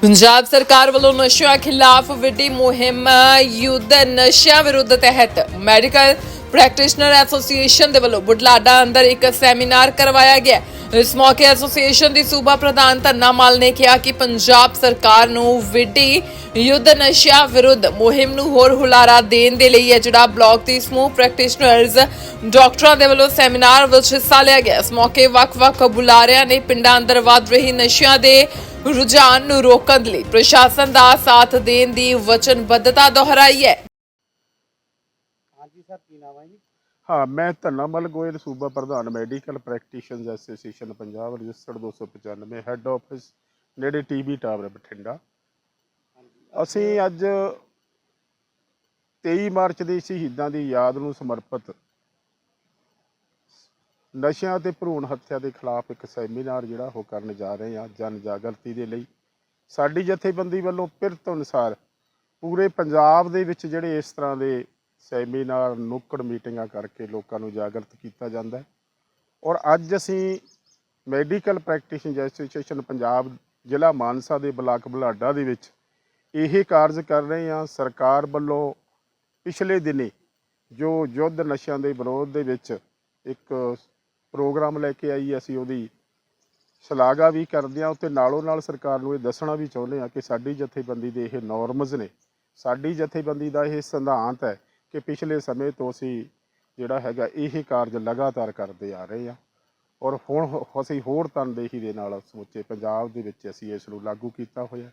ਪੰਜਾਬ ਸਰਕਾਰ ਵੱਲੋਂ ਨਸ਼ਿਆਂ ਖਿਲਾਫ ਵਿੱਢੀ ਮੁਹਿੰਮ ਯੁੱਧ ਨਸ਼ਿਆਂ ਵਿਰੁੱਧ ਤਹਿਤ ਮੈਡੀਕਲ ਪ੍ਰੈਕਟੀਸ਼ਨਰ ਐਸੋਸੀਏਸ਼ਨ ਦੇ ਵੱਲੋਂ ਬੁਢਲਾਡਾ ਅੰਦਰ ਇੱਕ ਸੈਮੀਨਾਰ ਕਰਵਾਇਆ ਗਿਆ ਇਸ ਮੌਕੇ ਐਸੋਸੀਏਸ਼ਨ ਦੀ ਸੂਬਾ ਪ੍ਰਧਾਨ ਧੰਨਾ ਮਾਲ ਨੇ ਕਿਹਾ ਕਿ ਪੰਜਾਬ ਸਰਕਾਰ ਨੂੰ ਵਿੱਢੀ ਯੁੱਧ ਨਸ਼ਿਆਂ ਵਿਰੁੱਧ ਮੁਹਿੰਮ ਨੂੰ ਹੋਰ ਹੁਲਾਰਾ ਦੇਣ ਦੇ ਲਈ ਹੈ ਜਿਹੜਾ ਬਲਾਕ ਦੀ ਸਮੂਹ ਪ੍ਰੈਕਟੀਸ਼ਨਰਜ਼ ਡਾਕਟਰਾਂ ਦੇ ਵੱਲੋਂ ਸੈਮੀਨਾਰ ਵਿੱਚ ਹਿੱਸਾ ਲਿਆ ਗਿਆ ਇਸ ਮੌਕੇ ਵੱਖ-ਵੱਖ ਬੁਲਾਰਿਆਂ ਨੇ ਪਿੰਡਾਂ ਅੰਦਰ ਵੱਧ ਰਹੀ ਨਸ਼ਿਆਂ ਦੇ ਰੁਝਾਨ ਨੂੰ ਰੋਕਣ ਲਈ ਪ੍ਰਸ਼ਾਸਨ ਦਾ ਸਾਥ ਦੇਣ ਦੀ ਵਚਨਬੱਧਤਾ ਦੁਹਰਾਈ ਹੈ। ਸਰ ਕੀ ਨਾਮ ਹੈ ਜੀ? ਹਾਂ ਮੈਂ ਧੰਨਾਮਲ ਗੋਇਲ ਸੂਬਾ ਪ੍ਰਧਾਨ medical practitioners association Punjab registered 295 head office ਨੇੜੇ ਟੀਬੀ ਟਾਵਰ ਬਠਿੰਡਾ। ਅਸੀਂ ਅੱਜ 23 ਮਾਰਚ ਦੇ ਸ਼ਹੀਦਾਂ ਦੀ ਯਾਦ ਨੂੰ ਸਮਰਪਿਤ ਨਸ਼ਿਆਂ ਤੇ ਭਰੂਣ ਹੱਤਿਆ ਦੇ ਖਿਲਾਫ ਇੱਕ ਸੈਮੀਨਾਰ ਜਿਹੜਾ ਉਹ ਕਰਨ ਜਾ ਰਹੇ ਹਾਂ ਜਨ ਜਾਗਰਤੀ ਦੇ ਲਈ। ਸਾਡੀ ਜਥੇਬੰਦੀ ਵੱਲੋਂ ਪਿਰਤ ਅਨੁਸਾਰ ਪੂਰੇ ਪੰਜਾਬ ਦੇ ਵਿੱਚ ਜਿਹੜੇ ਇਸ ਤਰ੍ਹਾਂ ਦੇ ਸੈਮੀਨਾਰ, ਨੁੱਕੜ ਮੀਟਿੰਗਾਂ ਕਰਕੇ ਲੋਕਾਂ ਨੂੰ ਜਾਗਰਤ ਕੀਤਾ ਜਾਂਦਾ ਹੈ। ਔਰ ਅੱਜ ਅਸੀਂ ਮੈਡੀਕਲ ਪ੍ਰੈਕਟੀਸ਼ਨਰ ਐਸੋਸੀਏਸ਼ਨ ਪੰਜਾਬ ਜ਼ਿਲ੍ਹਾ ਮਾਨਸਾ ਦੇ ਬਲਾਕ ਬੁਲਾਡਾ ਦੇ ਵਿੱਚ ਇਹ ਕਾਰਜ ਕਰ ਰਹੇ ਹਾਂ। ਸਰਕਾਰ ਵੱਲੋਂ ਪਿਛਲੇ ਦਿਨੀ ਜੋ ਯੁੱਧ ਨਸ਼ਿਆਂ ਦੇ ਵਿਰੋਧ ਦੇ ਵਿੱਚ ਇੱਕ ਪ੍ਰੋਗਰਾਮ ਲੈ ਕੇ ਆਈ, ਅਸੀਂ ਉਹਦੀ ਸ਼ਲਾਘਾ ਵੀ ਕਰਦੇ ਹਾਂ। ਉੱਤੇ ਨਾਲੋਂ ਨਾਲ ਸਰਕਾਰ ਨੂੰ ਇਹ ਦੱਸਣਾ ਵੀ ਚਾਹੁੰਦੇ ਹਾਂ ਕਿ ਸਾਡੀ ਜਥੇਬੰਦੀ ਦੇ ਇਹ ਨੋਰਮਸ ਨੇ, ਸਾਡੀ ਜਥੇਬੰਦੀ ਦਾ ਇਹ ਸਿਧਾਂਤ ਹੈ ਕਿ ਪਿਛਲੇ ਸਮੇਂ ਤੋਂ ਅਸੀਂ ਜਿਹੜਾ ਹੈਗਾ ਇਹ ਕਾਰਜ ਲਗਾਤਾਰ ਕਰਦੇ ਆ ਰਹੇ ਹਾਂ ਔਰ ਹੁਣ ਅਸੀਂ ਹੋਰ ਤਨਦੇਹੀ ਦੇ ਨਾਲ ਸਮੁੱਚੇ ਪੰਜਾਬ ਦੇ ਵਿੱਚ ਅਸੀਂ ਇਸ ਨੂੰ ਲਾਗੂ ਕੀਤਾ ਹੋਇਆ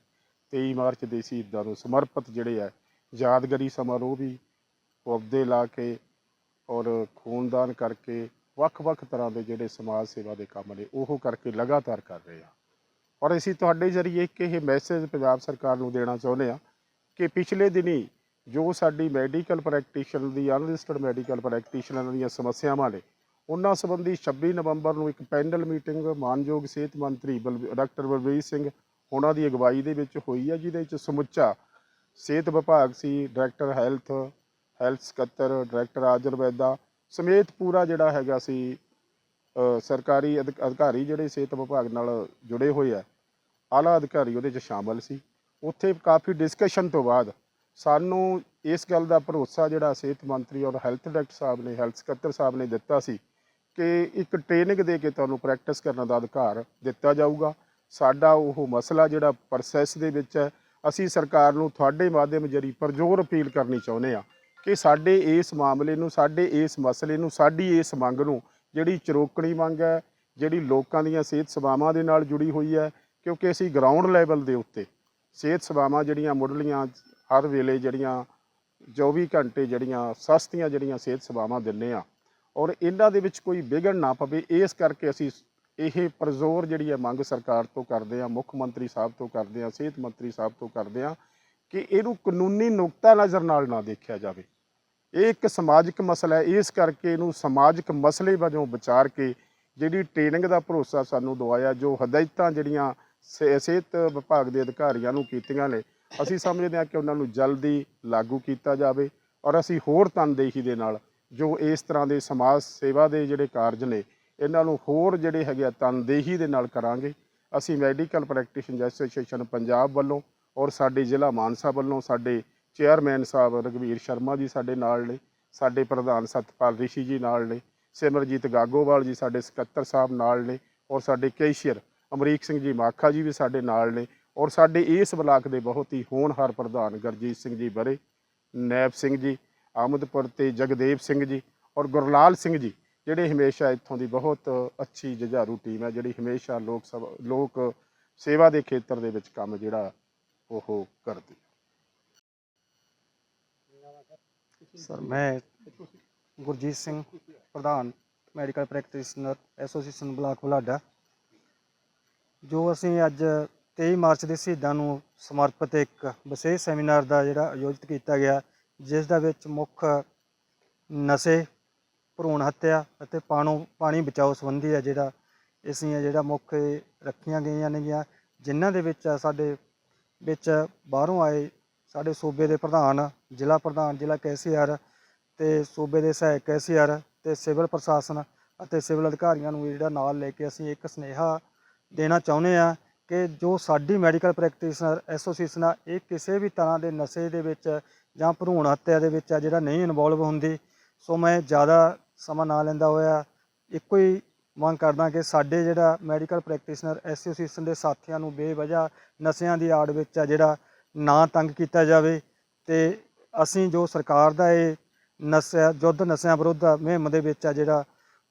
23 ਮਾਰਚ ਦੇ ਸ਼ਹੀਦਾਂ ਨੂੰ ਸਮਰਪਿਤ ਜਿਹੜੇ ਹੈ ਯਾਦਗਾਰੀ ਸਮਾਰੋਹ ਵੀ ਪੌਦੇ ਲਾ ਕੇ ਔਰ ਖੂਨਦਾਨ ਕਰਕੇ ਵੱਖ-ਵੱਖ ਤਰ੍ਹਾਂ ਦੇ ਜਿਹੜੇ ਸਮਾਜ ਸੇਵਾ ਦੇ ਕੰਮ ਨੇ, ਉਹ ਕਰਕੇ ਲਗਾਤਾਰ ਕਰ ਰਹੇ ਆ। ਔਰ ਅਸੀਂ ਤੁਹਾਡੇ ਜ਼ਰੀਏ ਇੱਕ ਇਹ ਮੈਸੇਜ ਪੰਜਾਬ ਸਰਕਾਰ ਨੂੰ ਦੇਣਾ ਚਾਹੁੰਦੇ ਆ ਕਿ ਪਿਛਲੇ ਦਿਨੀ ਜੋ ਸਾਡੀ ਮੈਡੀਕਲ ਪ੍ਰੈਕਟੀਸ਼ਨਰ ਦੀ ਅਨਰਜਿਸਟਰਡ ਮੈਡੀਕਲ ਪ੍ਰੈਕਟੀਸ਼ਨਰ ਦੀਆਂ ਸਮੱਸਿਆਵਾਂ ਨੇ, ਉਹਨਾਂ ਸੰਬੰਧੀ 26 ਨਵੰਬਰ ਨੂੰ ਇੱਕ ਪੈਨਲ ਮੀਟਿੰਗ ਮਾਨਯੋਗ ਸਿਹਤ ਮੰਤਰੀ ਬਲ- ਡਾਕਟਰ ਬਲਬੀਰ ਸਿੰਘ ਉਹਨਾਂ ਦੀ ਅਗਵਾਈ ਦੇ ਵਿੱਚ ਹੋਈ ਹੈ, ਜਿਹਦੇ ਵਿੱਚ ਸਮੁੱਚਾ ਸਿਹਤ ਵਿਭਾਗ ਸੀ, ਡਾਇਰੈਕਟਰ ਹੈਲਥ ਹੈਲਥ ਸਕੱਤਰ, ਡਾਇਰੈਕਟਰ ਆਯੁਰਵੈਦਾ ਸਮੇਤ ਪੂਰਾ ਜਿਹੜਾ ਹੈਗਾ ਸੀ ਸਰਕਾਰੀ ਅਧਿਕ- ਅਧਿਕਾਰੀ ਜਿਹੜੇ ਸਿਹਤ ਵਿਭਾਗ ਨਾਲ ਜੁੜੇ ਹੋਏ ਆ, ਆਲਾ ਅਧਿਕਾਰੀ ਉਹਦੇ 'ਚ ਸ਼ਾਮਲ ਸੀ। ਉੱਥੇ ਕਾਫੀ ਡਿਸਕਸ਼ਨ ਤੋਂ ਬਾਅਦ ਸਾਨੂੰ ਇਸ ਗੱਲ ਦਾ ਭਰੋਸਾ ਜਿਹੜਾ ਸਿਹਤ ਮੰਤਰੀ ਔਰ ਹੈਲਥ ਡਾਇਰੈਕਟਰ ਸਾਹਿਬ ਨੇ, ਹੈਲਥ ਸਕੱਤਰ ਸਾਹਿਬ ਨੇ ਦਿੱਤਾ ਸੀ ਕਿ ਇੱਕ ਟ੍ਰੇਨਿੰਗ ਦੇ ਕੇ ਤੁਹਾਨੂੰ ਪ੍ਰੈਕਟਿਸ ਕਰਨ ਦਾ ਅਧਿਕਾਰ ਦਿੱਤਾ ਜਾਊਗਾ। ਸਾਡਾ ਉਹ ਮਸਲਾ ਜਿਹੜਾ ਪ੍ਰੋਸੈਸ ਦੇ ਵਿੱਚ ਹੈ, ਅਸੀਂ ਸਰਕਾਰ ਨੂੰ ਤੁਹਾਡੇ ਮਾਧਿਅਮ ਜਰੀ ਪਰਜੋਰ ਅਪੀਲ ਕਰਨੀ ਚਾਹੁੰਦੇ ਆ ਕਿ ਸਾਡੇ ਇਸ ਮਾਮਲੇ ਨੂੰ, ਸਾਡੇ ਇਸ ਮਸਲੇ ਨੂੰ, ਸਾਡੀ ਇਸ ਮੰਗ ਨੂੰ ਜਿਹੜੀ ਚਰੋਕਣੀ ਮੰਗ ਹੈ, ਜਿਹੜੀ ਲੋਕਾਂ ਦੀਆਂ ਸਿਹਤ ਸੇਵਾਵਾਂ ਦੇ ਨਾਲ ਜੁੜੀ ਹੋਈ ਹੈ, ਕਿਉਂਕਿ ਅਸੀਂ ਗਰਾਊਂਡ ਲੈਵਲ ਦੇ ਉੱਤੇ ਸਿਹਤ ਸੇਵਾਵਾਂ ਜਿਹੜੀਆਂ ਮੁੱਢਲੀਆਂ ਹਰ ਵੇਲੇ ਜਿਹੜੀਆਂ 24 ਘੰਟੇ ਜਿਹੜੀਆਂ ਸਸਤੀਆਂ ਜਿਹੜੀਆਂ ਸਿਹਤ ਸੇਵਾਵਾਂ ਦਿੰਨੇ ਆ ਔਰ ਇਹਨਾਂ ਦੇ ਵਿੱਚ ਕੋਈ ਵਿਘਨ ਨਾ ਪਵੇ, ਇਸ ਕਰਕੇ ਅਸੀਂ ਇਹ ਪ੍ਰਜ਼ੋਰ ਜਿਹੜੀ ਹੈ ਮੰਗ ਸਰਕਾਰ ਤੋਂ ਕਰਦੇ ਆ ਮੁੱਖ ਮੰਤਰੀ ਸਾਹਿਬ ਤੋਂ ਕਰਦੇ ਆ ਸਿਹਤ ਮੰਤਰੀ ਸਾਹਿਬ ਤੋਂ ਕਰਦੇ ਆ ਕਿ ਇਹਨੂੰ ਕਾਨੂੰਨੀ ਨੁਕਤਾ ਨਜ਼ਰ ਨਾਲ ਨਾ ਦੇਖਿਆ ਜਾਵੇ। ਇਹ ਇੱਕ ਸਮਾਜਿਕ ਮਸਲਾ ਹੈ, ਇਸ ਕਰਕੇ ਇਹਨੂੰ ਸਮਾਜਿਕ ਮਸਲੇ ਵਜੋਂ ਵਿਚਾਰ ਕੇ ਜਿਹੜੀ ਟ੍ਰੇਨਿੰਗ ਦਾ ਭਰੋਸਾ ਸਾਨੂੰ ਦਵਾਇਆ, ਜੋ ਹਦਾਇਤਾਂ ਜਿਹੜੀਆਂ ਸਿ- ਸਿਹਤ ਵਿਭਾਗ ਦੇ ਅਧਿਕਾਰੀਆਂ ਨੂੰ ਕੀਤੀਆਂ ਨੇ ਅਸੀਂ ਸਮਝਦੇ ਹਾਂ ਕਿ ਉਹਨਾਂ ਨੂੰ ਜਲਦੀ ਲਾਗੂ ਕੀਤਾ ਜਾਵੇ ਔਰ ਅਸੀਂ ਹੋਰ ਤਨਦੇਹੀ ਦੇ ਨਾਲ ਜੋ ਇਸ ਤਰ੍ਹਾਂ ਦੇ ਸਮਾਜ ਸੇਵਾ ਦੇ ਜਿਹੜੇ ਕਾਰਜ ਨੇ, ਇਹਨਾਂ ਨੂੰ ਹੋਰ ਜਿਹੜੇ ਹੈਗੇ ਆ ਤਨਦੇਹੀ ਦੇ ਨਾਲ ਕਰਾਂਗੇ। ਅਸੀਂ ਮੈਡੀਕਲ ਪ੍ਰੈਕਟੀਸ਼ਨ ਐਸੋਸੀਏਸ਼ਨ ਪੰਜਾਬ ਵੱਲੋਂ ਔਰ ਸਾਡੇ ਜ਼ਿਲ੍ਹਾ ਮਾਨਸਾ ਵੱਲੋਂ ਸਾਡੇ ਚੇਅਰਮੈਨ ਸਾਹਿਬ ਰਘਵੀਰ ਸ਼ਰਮਾ ਜੀ ਸਾਡੇ ਨਾਲ ਨੇ, ਸਾਡੇ ਪ੍ਰਧਾਨ ਸਤਪਾਲ ਰਿਸ਼ੀ ਜੀ ਨਾਲ ਨੇ, ਸਿਮਰਜੀਤ ਗਾਗੋਵਾਲ ਜੀ ਸਾਡੇ ਸਕੱਤਰ ਸਾਹਿਬ ਨਾਲ ਨੇ ਔਰ ਸਾਡੇ ਕੈਸ਼ੀਅਰ ਅਮਰੀਕ ਸਿੰਘ ਜੀ ਮਾਖਾ ਜੀ ਵੀ ਸਾਡੇ ਨਾਲ ਨੇ ਔਰ ਸਾਡੇ ਇਸ ਬਲਾਕ ਦੇ ਬਹੁਤ ਹੀ ਹੋਣਹਾਰ ਪ੍ਰਧਾਨ ਗਰਜੀਤ ਸਿੰਘ ਜੀ ਬਰੇ, ਨੈਬ ਸਿੰਘ ਜੀ, ਆਮਦਪੁਰ ਤੇ ਜਗਦੇਵ ਸਿੰਘ ਜੀ ਔਰ ਗੁਰਲਾਲ ਸਿੰਘ ਜੀ, ਜਿਹੜੇ ਹਮੇਸ਼ਾ ਇੱਥੋਂ ਦੀ ਬਹੁਤ ਅੱਛੀ ਜੁਝਾਰੂ ਟੀਮ ਹੈ, ਜਿਹੜੀ ਹਮੇਸ਼ਾ ਲੋਕ ਸਭਾ, ਲੋਕ ਸੇਵਾ ਦੇ ਖੇਤਰ ਦੇ ਵਿੱਚ ਕੰਮ ਜਿਹੜਾ ਉਹ ਕਰਦੀ ਸਰ, ਮੈਂ ਗੁਰਜੀਤ ਸਿੰਘ, ਪ੍ਰਧਾਨ medical practitioner association block Budhlada. ਜੋ ਅਸੀਂ ਅੱਜ 23 ਮਾਰਚ ਦੇ ਸ਼ਹੀਦਾਂ ਨੂੰ ਸਮਰਪਿਤ ਇੱਕ ਵਿਸ਼ੇਸ਼ ਸੈਮੀਨਾਰ ਦਾ ਜਿਹੜਾ ਆਯੋਜਿਤ ਕੀਤਾ ਗਿਆ, ਜਿਸ ਦਾ ਵਿੱਚ ਮੁੱਖ ਨਸ਼ੇ, ਭਰੂਣ ਹੱਤਿਆ ਅਤੇ ਪਾਣੋ, ਪਾਣੀ ਬਚਾਓ ਸੰਬੰਧੀ ਹੈ ਜਿਹੜਾ ਅਸੀਂ ਇਹ ਜਿਹੜਾ ਮੁੱਖ ਰੱਖੀਆਂ ਗਈਆਂ ਨੇਗੀਆਂ, ਜਿਨ੍ਹਾਂ ਦੇ ਵਿੱਚ ਸਾਡੇ ਵਿੱਚ ਬਾਹਰੋਂ ਆਏ ਸਾਡੇ ਸੂਬੇ ਦੇ ਪ੍ਰਧਾਨ, ਜ਼ਿਲ੍ਹਾ ਪ੍ਰਧਾਨ, ਜ਼ਿਲ੍ਹਾ ਕੈਸੀਆਰ ਤੇ ਸੂਬੇ ਦੇ ਸਹਾਇਕ ਕੈਸੀਆਰ ਤੇ ਸਿਵਲ ਪ੍ਰਸ਼ਾਸਨ ਅਤੇ ਸਿਵਲ ਅਧਿਕਾਰੀਆਂ ਨੂੰ ਜਿਹੜਾ ਨਾਲ ਲੈ ਕੇ ਅਸੀਂ ਇੱਕ ਸੁਨੇਹਾ ਦੇਣਾ ਚਾਹੁੰਦੇ ਆ ਕਿ ਜੋ ਸਾਡੀ ਮੈਡੀਕਲ ਪ੍ਰੈਕਟੀਸ਼ਨਰ ਐਸੋਸੀਏਸ਼ਨ ਆ, ਇਹ ਕਿਸੇ ਵੀ ਤਰ੍ਹਾਂ ਦੇ ਨਸ਼ੇ ਦੇ ਵਿੱਚ ਜਾਂ ਭਰੂਣ ਹੱਤਿਆ ਦੇ ਵਿੱਚ ਆ, ਜਿਹੜਾ ਨਹੀਂ ਇਨਵੋਲਵ ਹੁੰਦੀ। ਸੋ ਮੈਂ ਜ਼ਿਆਦਾ ਸਮਾਂ ਨਾ ਲੈਂਦਾ ਹੋਇਆ, ਇੱਕੋ ਹੀ ਮੰਗ ਕਰਦਾ ਕਿ ਸਾਡੇ ਜਿਹੜਾ ਮੈਡੀਕਲ ਪ੍ਰੈਕਟੀਸ਼ਨਰ ਐਸੋਸੀਏਸ਼ਨ ਦੇ ਸਾਥੀਆਂ ਨੂੰ ਬੇਵਜ੍ਹਾ ਨਸ਼ਿਆਂ ਦੀ ਆੜ ਵਿੱਚ ਆ, ਜਿਹੜਾ ਨਾ ਤੰਗ ਕੀਤਾ ਜਾਵੇ। ਤੇ ਅਸੀਂ ਜੋ ਸਰਕਾਰ ਦਾ ਇਹ ਨਸ਼ਾ ਯੁੱਧ ਨਸ਼ਿਆਂ ਵਿਰੁੱਧ ਮੁਹਿੰਮ ਦੇ ਵਿੱਚ ਆ, ਜਿਹੜਾ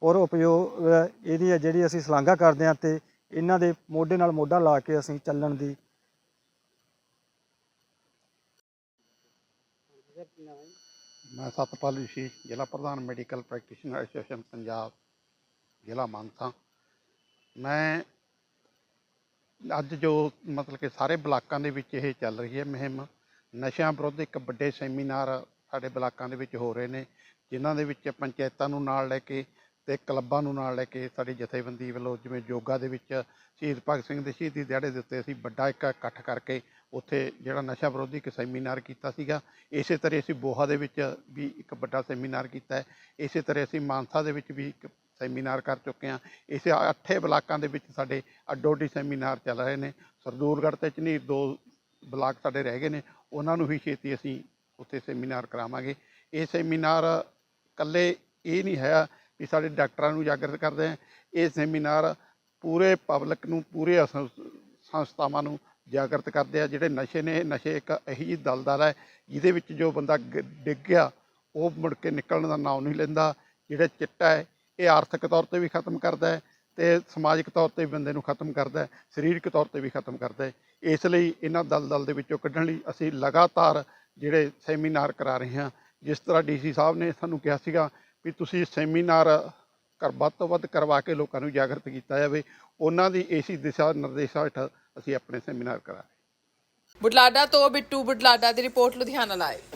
ਔਰ ਉਪਯੋਗ ਇਹਦੀ ਆ, ਜਿਹੜੀ ਅਸੀਂ ਸ਼ਲਾਘਾ ਕਰਦੇ ਹਾਂ ਤੇ ਇਹਨਾਂ ਦੇ ਮੋਢੇ ਨਾਲ ਮੋਢਾ ਲਾ ਕੇ ਅਸੀਂ ਚੱਲਣ ਦੀ ਮੈਂ ਸਤਪਾਲ ਰਿਸ਼ੀ ਜ਼ਿਲ੍ਹਾ ਪ੍ਰਧਾਨ ਮੈਡੀਕਲ ਪ੍ਰੈਕਟੀਸ਼ਨਰ ਐਸੋਸੀਏਸ਼ਨ ਪੰਜਾਬ, ਜ਼ਿਲ੍ਹਾ ਮਾਨਸਾ। ਮੈਂ ਅੱਜ ਜੋ ਮਤਲਬ ਕਿ ਸਾਰੇ ਬਲਾਕਾਂ ਦੇ ਵਿੱਚ ਇਹ ਚੱਲ ਰਹੀ ਹੈ ਮੁਹਿੰਮ, ਨਸ਼ਿਆਂ ਵਿਰੁੱਧ ਇੱਕ ਵੱਡੇ ਸੈਮੀਨਾਰ ਸਾਡੇ ਬਲਾਕਾਂ ਦੇ ਵਿੱਚ ਹੋ ਰਹੇ ਨੇ, ਜਿਨ੍ਹਾਂ ਦੇ ਵਿੱਚ ਪੰਚਾਇਤਾਂ ਨੂੰ ਨਾਲ ਲੈ ਕੇ ਤੇ ਕਲੱਬਾਂ ਨੂੰ ਨਾਲ ਲੈ ਕੇ ਸਾਡੀ ਜਥੇਬੰਦੀ ਵੱਲੋਂ ਜਿਵੇਂ ਯੋਗਾ ਦੇ ਵਿੱਚ ਸ਼ਹੀਦ ਭਗਤ ਸਿੰਘ ਦੇ ਸ਼ਹੀਦੀ ਦਿਹਾੜੇ ਦੇ ਉੱਤੇ ਅਸੀਂ ਵੱਡਾ ਇੱਕ ਇਕੱਠ ਕਰਕੇ ਉੱਥੇ ਜਿਹੜਾ ਨਸ਼ਾ ਵਿਰੋਧੀ ਇੱਕ ਸੈਮੀਨਾਰ ਕੀਤਾ ਸੀਗਾ, ਇਸੇ ਤਰ੍ਹਾਂ ਅਸੀਂ ਬੋਹਾ ਦੇ ਵਿੱਚ ਵੀ ਇੱਕ ਵੱਡਾ ਸੈਮੀਨਾਰ ਕੀਤਾ ਹੈ, ਇਸੇ ਤਰ੍ਹਾਂ ਅਸੀਂ ਮਾਨਸਾ ਦੇ ਵਿੱਚ ਵੀ ਇੱਕ ਸੈਮੀਨਾਰ ਕਰ ਚੁੱਕੇ ਹਾਂ, ਇਸੇ ਅੱਠੇ ਬਲਾਕਾਂ ਦੇ ਵਿੱਚ ਸਾਡੇ ਅੱਡੋ ਅੱਡੀ ਸੈਮੀਨਾਰ ਚੱਲ ਰਹੇ ਨੇ, ਸਰਦੂਲਗੜ੍ਹ ਤੇ ਝਨੀਰ ਦੋ ਬਲਾਕ ਸਾਡੇ ਰਹਿ ਗਏ ਨੇ, ਉਹਨਾਂ ਨੂੰ ਵੀ ਛੇਤੀ ਅਸੀਂ ਉੱਥੇ ਸੈਮੀਨਾਰ ਕਰਾਵਾਂਗੇ, ਇਹ ਸੈਮੀਨਾਰ ਇਕੱਲੇ ਇਹ ਨਹੀਂ ਹੈ ਵੀ ਸਾਡੇ ਡਾਕਟਰਾਂ ਨੂੰ ਜਾਗਰਤ ਕਰਦੇ ਆ ਇਹ ਸੈਮੀਨਾਰ ਪੂਰੇ ਪਬਲਿਕ ਨੂੰ, ਪੂਰੇ ਅਸ- ਸੰਸਥਾਵਾਂ ਨੂੰ ਜਾਗਰਤ ਕਰਦੇ ਆ। ਜਿਹੜੇ ਨਸ਼ੇ ਨੇ, ਇਹ ਨਸ਼ੇ ਇੱਕ ਇਹੀ ਜਿਹੀ ਦਲਦਲ ਹੈ, ਜਿਹਦੇ ਵਿੱਚ ਜੋ ਬੰਦਾ ਗ- ਡਿੱਗ ਗਿਆ, ਉਹ ਮੁੜ ਕੇ ਨਿਕਲਣ ਦਾ ਨਾਮ ਨਹੀਂ ਲੈਂਦਾ। ਜਿਹੜਾ ਚਿੱਟਾ ਹੈ, ਇਹ ਆਰਥਿਕ ਤੌਰ ਤੇ ਵੀ ਖਤਮ ਕਰਦਾ ਹੈ ਤੇ ਸਮਾਜਿਕ ਤੌਰ ਤੇ ਵੀ ਬੰਦੇ ਨੂੰ ਖਤਮ ਕਰਦਾ ਹੈ, ਸਰੀਰਕ ਤੌਰ ਤੇ ਵੀ ਖਤਮ ਕਰਦਾ ਹੈ। ਇਸ ਲਈ ਇਹਨਾਂ ਦਲਦਲ ਦੇ ਵਿੱਚੋਂ ਕੱਢਣ ਲਈ ਅਸੀਂ ਲਗਾਤਾਰ ਜਿਹੜੇ ਸੈਮੀਨਾਰ ਕਰਾ ਰਹੇ ਹਾਂ। ਜਿਸ ਤਰ੍ਹਾਂ ਡੀਸੀ ਸਾਹਿਬ ਨੇ ਸਾਨੂੰ ਕਿਹਾ ਸੀਗਾ ਵੀ ਤੁਸੀਂ ਸੈਮੀਨਾਰ ਕਰ ਵੱਧ ਤੋਂ ਵੱਧ ਕਰਵਾ ਕੇ ਲੋਕਾਂ ਨੂੰ ਜਾਗਰਤ ਕੀਤਾ ਜਾਵੇ, ਉਹਨਾਂ ਦੀ ਇਸੀ ਦਿਸ਼ਾ ਨਿਰਦੇਸ਼ਾਂ ਹੇਠ ਅਸੀਂ ਆਪਣੇ ਸੈਮੀਨਾਰ ਕਰਾ ਰਹੇ ਬੁਢਲਾਡਾ ਤੋਂ ਬਿੱਟੂ ਬੁਢਲਾਡਾ ਦੀ ਰਿਪੋਰਟ ਲੁਧਿਆਣਾ ਲਾਏ।